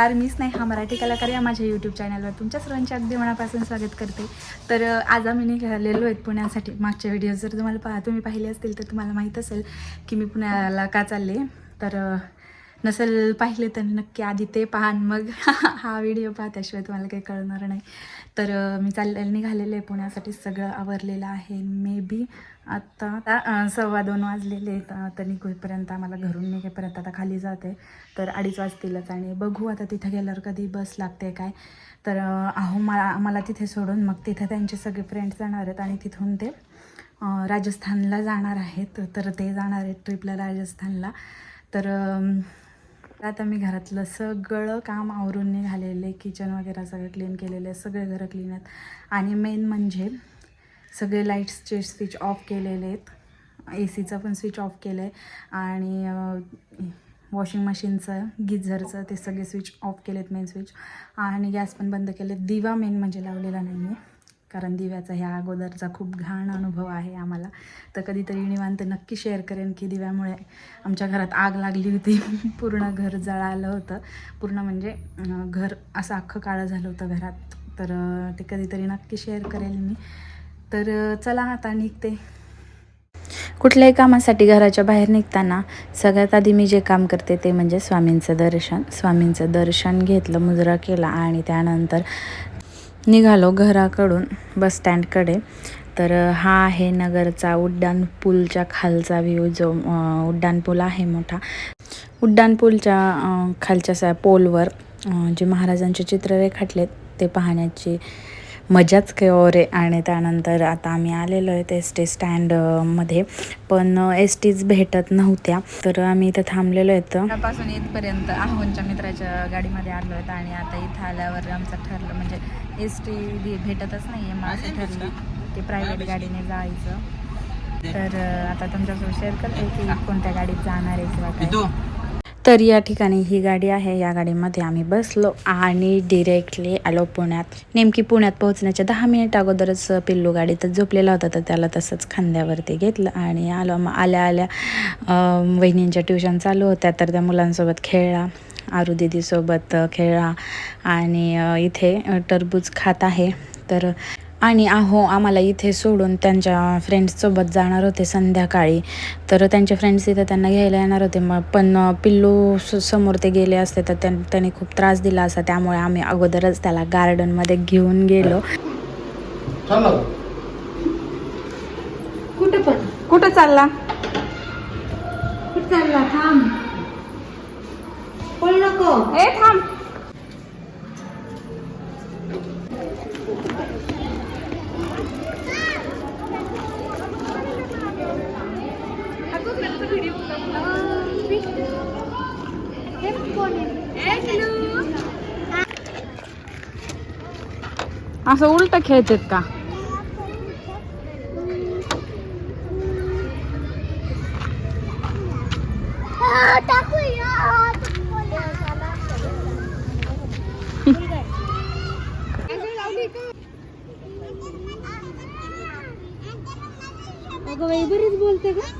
मराठी कलाकार या माझ्या यूट्यूब चॅनलवर तुमच्या सर्वांचे अगदी मनापासून स्वागत करते. तर आज आम्ही निघालेलो आहेत पुण्यासाठी. मागच्या व्हिडिओ जर तुम्हाला पहा तुम्ही पाहिले असतील तर तुम्हाला माहीत असेल की मी पुण्याला का चालले. तर नसेल पाहिले तर नक्की आधी ते पहा मग हा व्हिडिओ पहा. त्याशिवाय तुम्हाला काही कळणार नाही. तर मी चालले निघालेले आहे पुण्यासाठी सगळं आवरलेलं आहे. मे बी आत्ता आता, सव्वा दोन वाजलेले आहेत. आता निघेपर्यंत आम्हाला घरून निघेपर्यंत आता खाली जाते. तर अडीच वाजतीलच आणि बघू आता तिथं गेल्यावर कधी बस लागते काय. तर अहो मला आम्हाला तिथे सोडून मग तिथे त्यांचे सगळे फ्रेंड्स जाणार आहेत आणि तिथून ते राजस्थानला जाणार आहेत. तर ते जाणार आहेत ट्रिपला राजस्थानला. तर आता मी घरातलं सगळं काम आवरून निघालेले किचन वगैरे सगळं क्लीन केलेले सगळे घरं क्लीन आहेत. आणि मेन म्हणजे सगळे लाईट्सचे स्विच ऑफ केलेले आहेत ए सीचं पण स्विच ऑफ केलं आहे आणि वॉशिंग मशीनचं गिझरचं ते सगळे स्विच ऑफ केलेत मेन स्विच आणि गॅस पण बंद केले दिवा मेन म्हणजे लावलेला नाही आहे कारण दिव्याचा ह्या अगोदरचा खूप घाण अनुभव आहे आम्हाला. तर कधीतरी निवांत नक्की शेअर करेन की दिव्यामुळे आमच्या घरात आग लागली होती. पूर्ण घर जळालं होतं. पूर्ण म्हणजे घर असं अख्खं काळं झालं होतं घरात. तर ते कधीतरी नक्की शेअर करेल मी. तर चला आता निघते. कुठल्याही कामासाठी घराच्या बाहेर निघताना सगळ्यात आधी मी जे काम करते ते म्हणजे स्वामींचं दर्शन. स्वामींचं दर्शन घेतलं मुजरा केला आणि त्यानंतर निघालो घराकडून बस स्टँडकडे. तर हा आहे नगरचा उड्डाण पूलच्या खालचा व्ह्यू जो उड्डाणपूल उड्डाण पूल आहे मोठा. उड्डाण पूलच्या खालच्या सा पोलवर जे महाराजांचे चित्र रेखाटलेत ते पाहण्याची मजाच काही और आहे आणि त्यानंतर आता आम्ही आलेलो आहे एस टी स्टँडमध्ये पण एस टीज भेटत नव्हत्या. तर आम्ही इथं थांबलेलो आहेत. त्यापासून इथपर्यंत आहोंच्या मित्राच्या गाडीमध्ये आलो आहेत आणि आता इथं आल्यावर आमचं ठरलं म्हणजे एस टी भेटतच नाही आहे मग असं ठरलं की प्रायव्हेट गाडीने जायचं. तर आता तुमच्यासोबत शेअर करते की कोणत्या गाडीत जाणार आहे किंवा काय. तर या ठिकाणी ही गाडी आहे. या गाडीमध्ये आम्ही बसलो आणि डिरेक्टली आलो पुण्यात. नेमकी पुण्यात पोहोचण्याच्या दहा मिनिट अगोदरच पिल्लू गाडीतच झोपलेला होता तर त्याला तसंच खांद्यावरती घेतलं आणि आलो. मग आल्या आल्या वहिनींच्या ट्युशन चालू होत्या तर त्या मुलांसोबत खेळला. आरू दीदीसोबत खेळा खेळला आणि इथे टरबूज खात आहे. तर आणि अहो आम्हाला इथे सोडून त्यांच्या फ्रेंड्ससोबत जाणार होते संध्याकाळी. तर त्यांचे फ्रेंड्स इथं त्यांना घ्यायला येणार होते. मग पण पिल्लू समोर ते गेले असते तर त्यां त्याने खूप त्रास दिला असा. त्यामुळे आम्ही अगोदरच त्याला गार्डनमध्ये घेऊन गेलो. कुठं पण. कुठं चालला? कुठं चालला? थांब. ए थांब. असं उलट खेळतात का? अगं बाई बरीच बोलते का?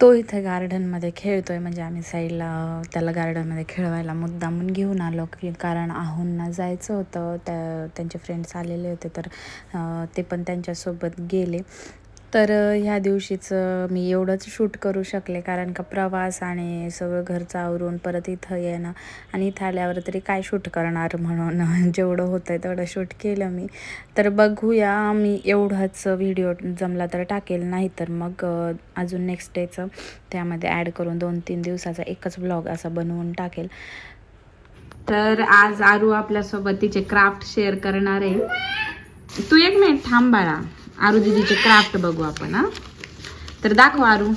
तो इथे गार्डनमध्ये खेळतो आहे म्हणजे आम्ही साईडला त्याला गार्डनमध्ये खेळवायला मुद्दामून घेऊन आलो की कारण आहूंना जायचं होतं. त्या त्यांचे फ्रेंड्स आलेले होते तर ते पण त्यांच्यासोबत गेले. तर ह्या दिवशीचं मी एवढंच शूट करू शकले कारण का प्रवास आणि सगळं घरचं आवरून परत इथं येणं आणि इथं आल्यावर तरी काय शूट करणार म्हणून जेवढं होतं आहे तेवढं शूट केलं मी. तर बघूया मी एवढाच व्हिडिओ जमला तर टाकेल नाही तर मग अजून नेक्स्ट डेचं त्यामध्ये ॲड करून दोन तीन दिवसाचा एकच ब्लॉग असा बनवून टाकेल. तर आज आरू आपल्यासोबत तिचे क्राफ्ट शेअर करणार आहे. तू एक मिनिट थांबाळा आरू दीदीचे क्राफ्ट बघू आपण हा. तर दाखव आरू.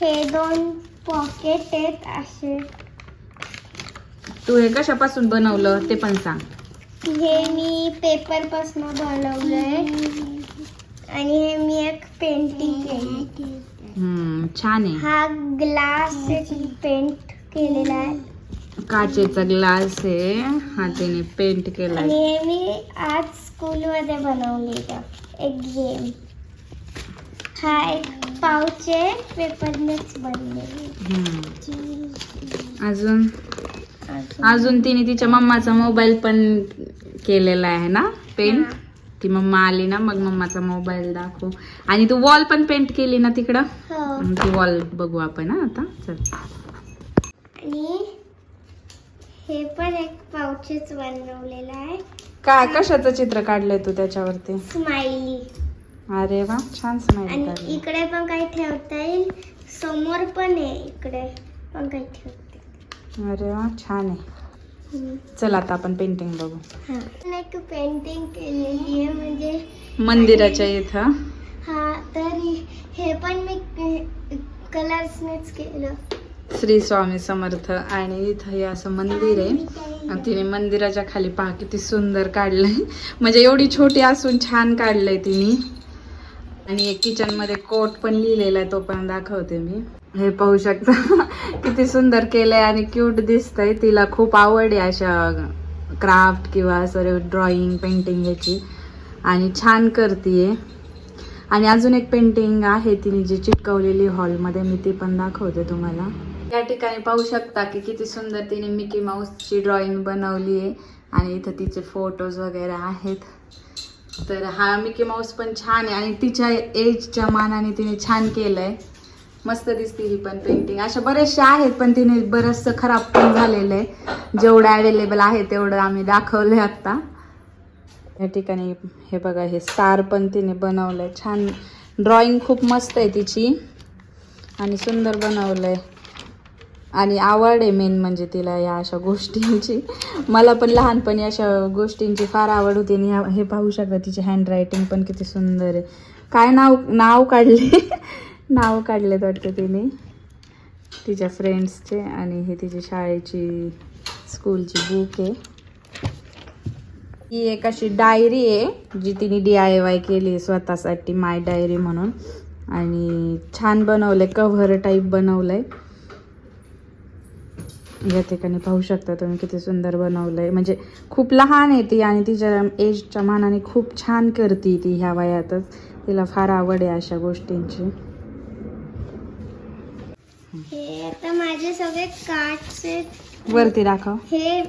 हे दोन पॉकेट आहेत असे. तू हे कशापासून बनवलं ते पण सांग. हे मी पेपरपासून बनवलंय. आणि हे मी एक पेंटिंग केली हम्म, छान आहे. हा ग्लास पेंट केलेला आहे. काचेचा ग्लास आहे. हा तिने पेंट केलाय. आणि हे मी आज स्कूलमध्ये बनवलेलं एक गेम हा एक पाऊच आहे पेपरनेच बनलेली. अजून? अजून तिने तिच्या मम्माचा मोबाईल पण केलेला आहे ना? पेंट. ती मम्मा आली ना मग मम्माचा मोबाईल दाखव. आणि तू वॉल पण पेंट केली ना तिकडं? हो. ती वॉल बघू आपण आता. चल. आणि हे पण एक पाऊचच बनवलेलं आहे. काय कशाचं चित्र काढलंय तू त्याच्यावरती? स्माइली. अरे वा छान स्माईल आणि काढली. इकडे पण काही ठेवता येईल. समोर पण आहे इकडे पण काही ठेवते. अरे वा छान आहे. चल आता आपण पेंटिंग बघू. हा. एक पेंटिंग केलेली आहे म्हणजे मंदिराच्या इथं. हा तर हे पण मी कलर्सनेच केलं. श्री स्वामी समर्थ. आणि इथं हे असं मंदिर आहे. आणि तिने मंदिराच्या खाली पहा किती सुंदर काढलंय. म्हणजे एवढी छोटी असून छान काढलंय तिने. आणि एक किचनमध्ये कोट पण लिहिलेला आहे तो पण दाखवते मी. हे पाहू शकता. किती सुंदर केलंय आणि क्यूट दिसतंय. तिला खूप आवड आहे अशा क्राफ्ट किंवा असं ड्रॉइंग पेंटिंग याची. आणि छान करतीये. आणि अजून एक पेंटिंग आहे तिने जी चिटकवलेली हॉलमध्ये मी ती पण दाखवते तुम्हाला. या ठिकाणी पाहू शकता की किती सुंदर तिने मिकी माऊसची ड्रॉइंग बनवली आहे. आणि इथं तिचे फोटोज वगैरे आहेत. तर हा मिकी माऊस पण छान आहे. आणि तिच्या एजच्या मानाने तिने छान केलं आहे मस्त दिसते ही पण पेंटिंग अशा बरेचशा आहेत पण तिने बरंचसं खराब पण झालेलं आहे. जेवढं अवेलेबल आहे तेवढं आम्ही दाखवलं आहे आत्ता या ठिकाणी हे बघा हे स्टार पण तिने बनवलं आहे छान ड्रॉइंग खूप मस्त आहे तिची. आणि सुंदर बनवलं आहे आणि आवड आहे मेन म्हणजे तिला या अशा गोष्टींची. मला पण लहानपणी अशा गोष्टींची फार आवड होती आणि हे पाहू शकता तिची हँडरायटिंग पण किती सुंदर आहे. काय नाव नाव काढले? नाव काढलेत वाटतं तिने. तिच्या फ्रेंड्सचे आणि हे तिची शाळेची स्कूलची बुक आहे. ही एक अशी डायरी आहे जी तिने डी आय वाय केली स्वतःसाठी माय डायरी म्हणून. आणि छान बनवलं आहे कव्हर टाईप बनवलं आहे या ठिकाणी पाहू शकता तुम्ही किती सुंदर बनवलंय. म्हणजे खूप लहान आहे ती आणि तिच्या एजच्या मानाने खूप छान करते ती ह्या वयातच. तिला फार आवड आहे अशा गोष्टींची. हे आता माझे सगळे वरती दाखव. हे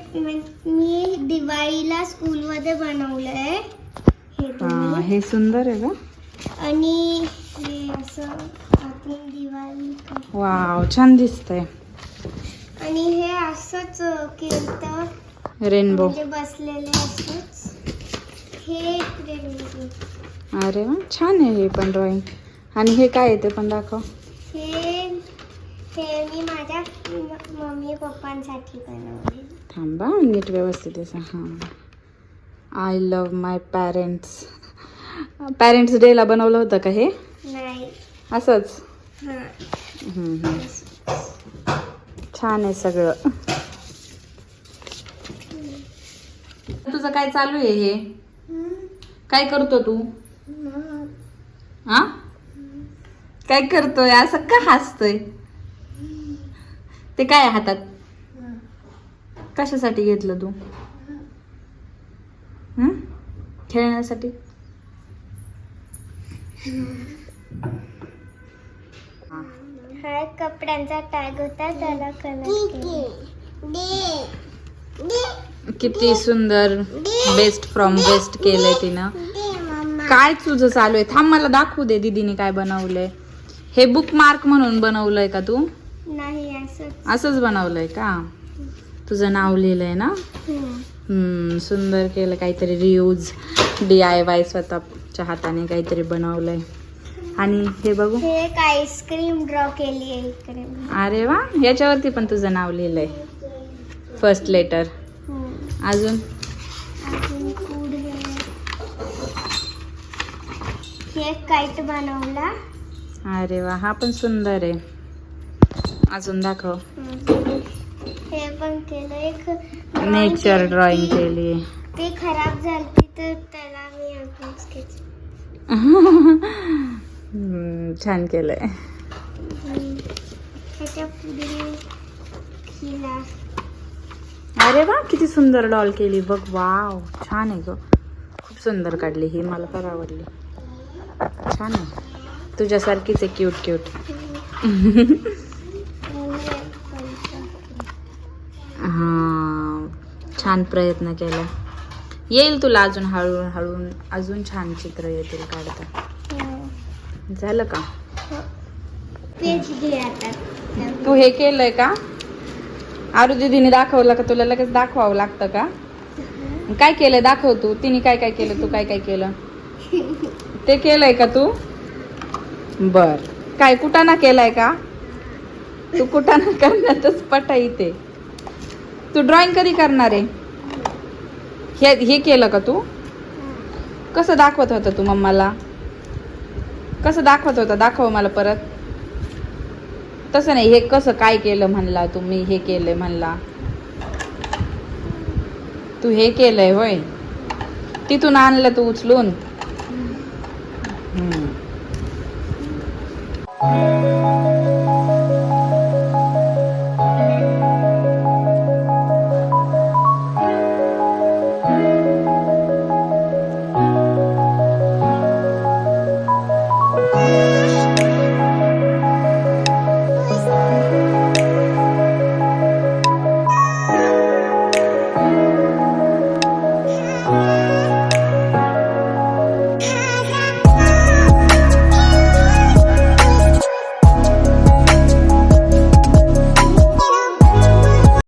मी दिवाळीला स्कूलमध्ये बनवलंय. हे हा, हे सुंदर आहे का आणि हे असं दिवाळी. वाव छान दिसतंय. आणि हे असंच केलं रेनबो म्हणजे बसलेले असंच. हे रेल्वे अरे वा छान आहे हे पण ड्रॉइंग आणि हे काय आहे ते पण दाखव. हे हे मी माझ्या मम्मी पप्पांसाठी बनवले थांबा नीट व्यवस्थित हां. I love my parents parents डेला बनवलं होतं का हे? नाही. असंच? हां. छान आहे सगळं. तुझं काय चालू आहे हे? काय करतो तू? हा काय करतोय? असं का हसतोय? ते काय हातात? कशासाठी घेतलं तू? खेळण्यासाठी? हा कपड्यांचा टॅग होता त्याला कलर किती सुंदर बेस्ट फ्रॉम बेस्ट केलंय तिनं. काय तुझं चालू आहे? थांब मला दाखवू दे दीदीने काय बनवलंय. हे बुक मार्क म्हणून बनवलंय का तू? नाही असंच. बनवलंय का? तुझं नाव लिहिलंय ना. हम्म, सुंदर केलं काहीतरी रियूज डी आय वाय स्वतःच्या हाताने काहीतरी बनवलंय. आणि हे बघू. हे एक आईस्क्रीम ड्रॉ केली आहे इकडे. अरे वा याच्यावरती पण तुझं नाव लिहिलंय. फर्स्ट लेटर हम्म. अजून? अजून पुढे हे एक काईट बनवला. अरे वा हा पण सुंदर आहे. अजून दाखव. हम्म. हे पण केलं. एक drawing नेचर केली. ड्रॉइंग केली ते खराब झाली तर त्याला मी अजून छान पुढे हिला अरे वा किती सुंदर डॉल केली. बघ वाव छान आहे ग. खूप सुंदर काढली ही मला फार आवडली. छान आहे. तुझ्यासारखीच आहे क्यूट क्यूट हा छान प्रयत्न केला. येईल तुला अजून हळू हळू अजून छान चित्र येतील काढता. झालं का? तू हे केलंय का? आरू दीदीने दाखवलं का तुला? लगेच दाखवावं लागतं का? काय केलंय? दाखव तू. तिने काय काय केलं? तू काय काय केलं? ते केलंय का तू? बर. काय कुटाणा केलाय का? तू कुटाणा करण्यातच पटा इथे तू ड्रॉइंग कधी करणार आहे? हे हे केलं का तू? कसं दाखवत होतं तू मम्माला? कसं दाखवत होता? दाखव मला परत. तसं नाही हे कसं काय केलं म्हणला तुम्ही हे केलंय म्हणला. तू हे केलंय होय. तिथून आणलं तू उचलून.